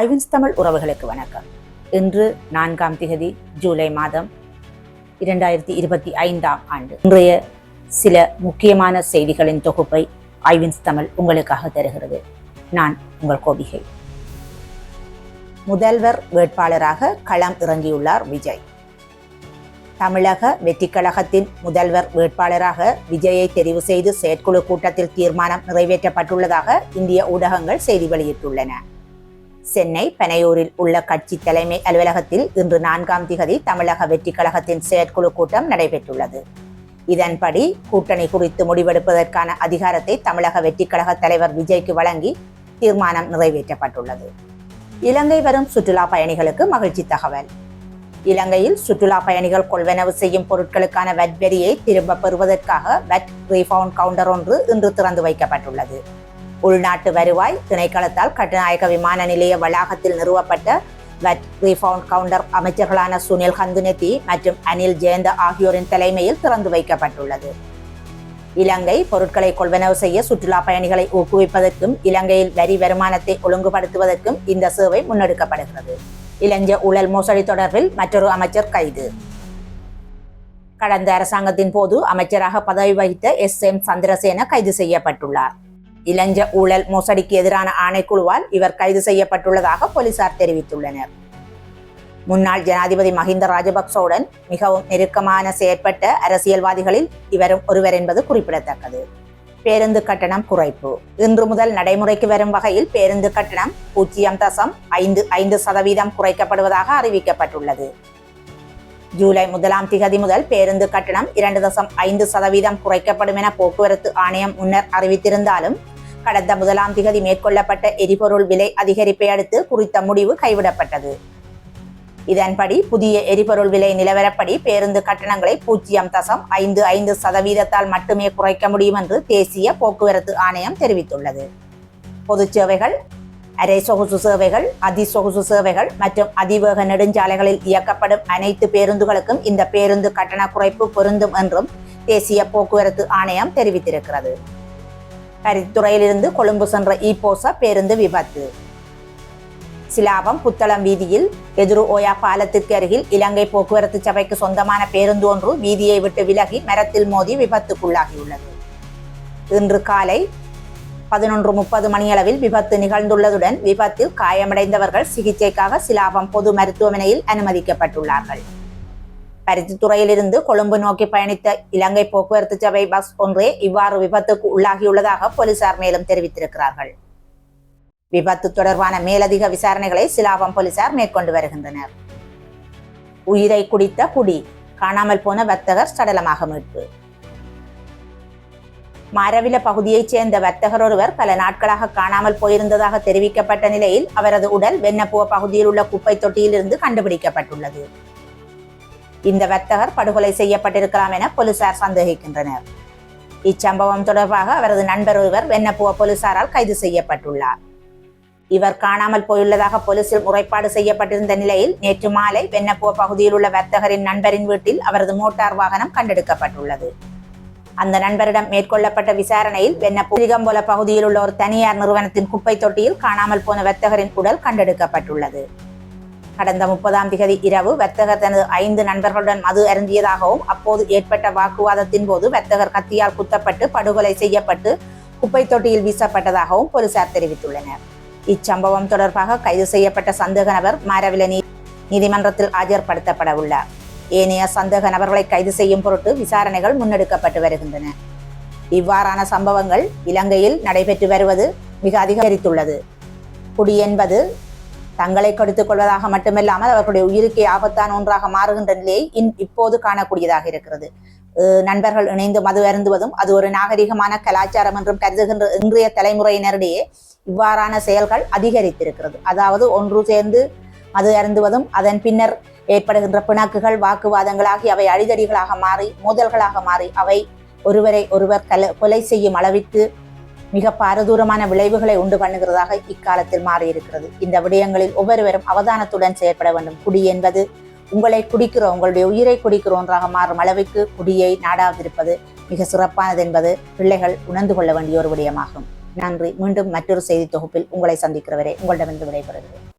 ஐவின்ஸ் தமிழ் உறவுகளுக்கு வணக்கம். இன்று நான்காம் திகதி ஜூலை மாதம் இரண்டாயிரத்தி இருபத்தி ஐந்தாம் ஆண்டு. இன்றைய சில முக்கியமான செய்திகளின் தொகுப்பை ஐவின்ஸ் தமிழ் உங்களுக்காக தருகிறது. நான் உங்கள் கோபிகை. முதல்வர் வேட்பாளராக களம் இறங்கியுள்ளார் விஜய். தமிழக வெற்றிக்கழகத்தின் முதல்வர் வேட்பாளராக விஜயை தெரிவு செய்து செயற்குழு கூட்டத்தில் தீர்மானம் நிறைவேற்றப்பட்டுள்ளதாக இந்திய ஊடகங்கள் செய்தி வெளியிட்டுள்ளன. சென்னை பனையூரில் உள்ள கட்சி தலைமை அலுவலகத்தில் இன்று நான்காம் திகதி தமிழக வெற்றி கழகத்தின் செயற்குழு கூட்டம் நடைபெற்றுள்ளது. இதன்படி கூட்டணி குறித்து முடிவெடுப்பதற்கான அதிகாரத்தை தமிழக வெற்றி கழக தலைவர் விஜய்க்கு வழங்கி தீர்மானம் நிறைவேற்றப்பட்டுள்ளது. இலங்கை வரும் சுற்றுலா பயணிகளுக்கு மகிழ்ச்சி தகவல். இலங்கையில் சுற்றுலா பயணிகள் கொள்வனவு செய்யும் பொருட்களுக்கான வட் வரியை திரும்பப் பெறுவதற்காக வட் ரீஃபவுண்ட் கவுண்டர் ஒன்று இன்று திறந்து வைக்கப்பட்டுள்ளது. உள்நாட்டு வருவாய் திணைக்களத்தால் கட்டுநாயக விமான நிலைய வளாகத்தில் நிறுவப்பட்ட ரீஃபவுண்ட் கவுண்டர் அமைச்சர்களான சுனில் ஹந்துனெத்தி மற்றும் அனில் ஜெயந்த ஆகியோரின் தலைமையில் திறந்து வைக்கப்பட்டுள்ளது. இலங்கை பொருட்களை கொள்வனவு செய்ய சுற்றுலா பயணிகளை ஊக்குவிப்பதற்கும் இலங்கையில் வரி வருமானத்தை ஒழுங்குபடுத்துவதற்கும் இந்த சேவை முன்னெடுக்கப்படுகிறது. இளஞ்ச ஊழல் மோசடி தொடர்பில் மற்றொரு அமைச்சர் கைது. கடந்த அரசாங்கத்தின் போது அமைச்சராக பதவி வகித்த எஸ் எம் சந்திரசேன கைது செய்யப்பட்டுள்ளார். இளஞ்ச ஊழல் மோசடிக்கு எதிரான ஆணைக்குழுவால் இவர் கைது செய்யப்பட்டுள்ளதாக போலீசார் தெரிவித்துள்ளனர். முன்னாள் ஜனாதிபதி மஹிந்த ராஜபக்சவுடன் மிகவும் நெருக்கமான செயற்பட்ட அரசியல்வாதிகளில் இவரும் ஒருவர் என்பது குறிப்பிடத்தக்கது. பேருந்து கட்டணம் குறைப்பு. இன்று முதல் நடைமுறைக்கு வரும் வகையில் பேருந்து கட்டணம் பூஜ்ஜியம் தசம் ஐந்து ஐந்து சதவீதம் குறைக்கப்படுவதாக அறிவிக்கப்பட்டுள்ளது. ஜூலை முதலாம் திகதி முதல் பேருந்து கட்டணம் இரண்டு தசம் ஐந்து சதவீதம் குறைக்கப்படும் என போக்குவரத்து ஆணையம் முன்னர் அறிவித்திருந்தாலும் கடந்த முதலாம் திகதி மேற்கொள்ளப்பட்ட எரிபொருள் விலை அதிகரிப்பை அடுத்து குறித்த முடிவு கைவிடப்பட்டது. இதன்படி புதிய எரிபொருள் விலை நிலவரப்படி பேருந்து கட்டணங்களை பூஜ்ஜியம் தசம் ஐந்து ஐந்து சதவீதத்தால் மட்டுமே குறைக்க முடியும் என்று தேசிய போக்குவரத்து ஆணையம் தெரிவித்துள்ளது. பொது சேவைகள் அரை சொகுசு சேவைகள் அதிசொகுசு சேவைகள் மற்றும் அதிவேக நெடுஞ்சாலைகளில் இயக்கப்படும் அனைத்து பேருந்துகளுக்கும் இந்த பேருந்து கட்டண குறைப்பு பொருந்தும் என்றும் தேசிய போக்குவரத்து ஆணையம் தெரிவித்திருக்கிறது. பரித்துறையிலிருந்து கொழும்பு சென்ற ஈப்போசா பேருந்து விபத்து. சிலாபம் புத்தளம் வீதியில் எதிரு ஓயா பாலத்திற்கு அருகில் இலங்கை போக்குவரத்து சபைக்கு சொந்தமான பேருந்து ஒன்று வீதியை விட்டு விலகி மரத்தில் மோதி விபத்துக்குள்ளாகியுள்ளது. இன்று காலை பதினொன்று முப்பது மணியளவில் விபத்து நிகழ்ந்துள்ளதுடன் விபத்தில் காயமடைந்தவர்கள் சிகிச்சைக்காக சிலாபம் பொது மருத்துவமனையில் அனுமதிக்கப்பட்டுள்ளார்கள். பருத்தித்துறையிலிருந்து கொழும்பு நோக்கி பயணித்த இலங்கை போக்குவரத்து சபை பஸ் ஒன்றே இவ்வாறு விபத்துக்கு உள்ளாகியுள்ளதாக போலீசார் மேலும் தெரிவித்திருக்கிறார்கள் விபத்து தொடர்பான மேலதிக விசாரணைகளை சிலாபம் போலீசார் மேற்கொண்டு வருகின்றனர் உயிரை குடித்த குடி காணாமல் போன வர்த்தகர் சடலமாக மீட்பு மரவில பகுதியைச் சேர்ந்த வர்த்தகர் ஒருவர் பல நாட்களாக காணாமல் போயிருந்ததாக தெரிவிக்கப்பட்ட நிலையில் அவரது உடல் வெண்ணப்புவ பகுதியில் உள்ள குப்பை தொட்டியிலிருந்து கண்டுபிடிக்கப்பட்டுள்ளது இந்த வர்த்தகர் படுகொலை செய்யப்பட்டிருக்கலாம் என போலீசார் சந்தேகிக்கின்றனர். இச்சம்பவம் தொடர்பாக அவரது நண்பர் ஒருவர் வெண்ணப்புவ போலீசாரால் கைது செய்யப்பட்டுள்ளார். இவர் காணாமல் போயுள்ளதாக போலீசில் முறைப்பாடு செய்யப்பட்டிருந்த நிலையில் நேற்று மாலை வெண்ணப்புவ பகுதியில் உள்ள வர்த்தகரின் நண்பரின் வீட்டில் அவரது மோட்டார் வாகனம் கண்டெடுக்கப்பட்டுள்ளது. அந்த நண்பரிடம் மேற்கொள்ளப்பட்ட விசாரணையில் வெண்ணப்புலிகம்போல பகுதியில் உள்ள ஒரு தனியார் நிறுவனத்தின் குப்பை தொட்டியில் காணாமல் போன வர்த்தகரின் உடல் கண்டெடுக்கப்பட்டுள்ளது. கடந்த முப்பதாம் திகதி இரவு வர்த்தகர் தனது ஐந்து நண்பர்களுடன் மது அருந்தியதாகவும் அப்போது ஏற்பட்ட வாக்குவாதத்தின் போது வர்த்தகர் கத்தியால் குத்தப்பட்டு படுகொலை செய்யப்பட்டு குப்பை தொட்டியில் வீசப்பட்டதாகவும் போலீசார் தெரிவித்துள்ளனர். இச்சம்பவம் தொடர்பாக கைது செய்யப்பட்ட சந்தேக நபர் மாரவில நீதிமன்றத்தில் ஆஜர்படுத்தப்பட உள்ளார். ஏனைய சந்தேக நபர்களை கைது செய்யும் பொருட்டு விசாரணைகள் முன்னெடுக்கப்பட்டு வருகின்றன. இவ்வாறான சம்பவங்கள் இலங்கையில் நடைபெற்று வருவது மிக அதிகரித்துள்ளது. குடி என்பது தங்களை கொடுத்துக் கொள்வதாக மட்டுமில்லாமல் அவர்களுடைய உயிருக்கே ஆபத்தான ஒன்றாக மாறுகின்ற நிலையை இன் இப்போது காணக்கூடியதாக இருக்கிறது. நண்பர்கள் இணைந்து மது அருந்துவதும் அது ஒரு நாகரிகமான கலாச்சாரம் என்றும் கருதுகின்ற இன்றைய தலைமுறையினரிடையே இவ்வாறான செயல்கள் அதிகரித்திருக்கிறது. அதாவது ஒன்று சேர்ந்து மது அருந்துவதும் அதன் பின்னர் ஏற்படுகின்ற பிணக்குகள் வாக்குவாதங்களாகி அவை அழிதடிகளாக மாறி மோதல்களாக மாறி அவை ஒருவரை ஒருவர் கல கொலை செய்யும் அளவிற்கு மிக பாரதூரமான விளைவுகளை உண்டு பண்ணுகிறதாக இக்காலத்தில் மாறியிருக்கிறது. இந்த விடயங்களில் ஒவ்வொருவரும் அவதானத்துடன் செயற்பட வேண்டும். குடி என்பது உங்களை குடிக்கிறோம் உங்களுடைய உயிரை குடிக்கிறோம் ஒன்றாக மாறும் அளவுக்கு குடியை நாடாதிருப்பது மிக சிறப்பானது என்பது பிள்ளைகள் உணர்ந்து கொள்ள வேண்டிய ஒரு விடயமாகும். நன்றி. மீண்டும் மற்றொரு செய்தி தொகுப்பில் உங்களை சந்திக்கிறவரே உங்களிடமிருந்து விடைபெறுகிறேன்.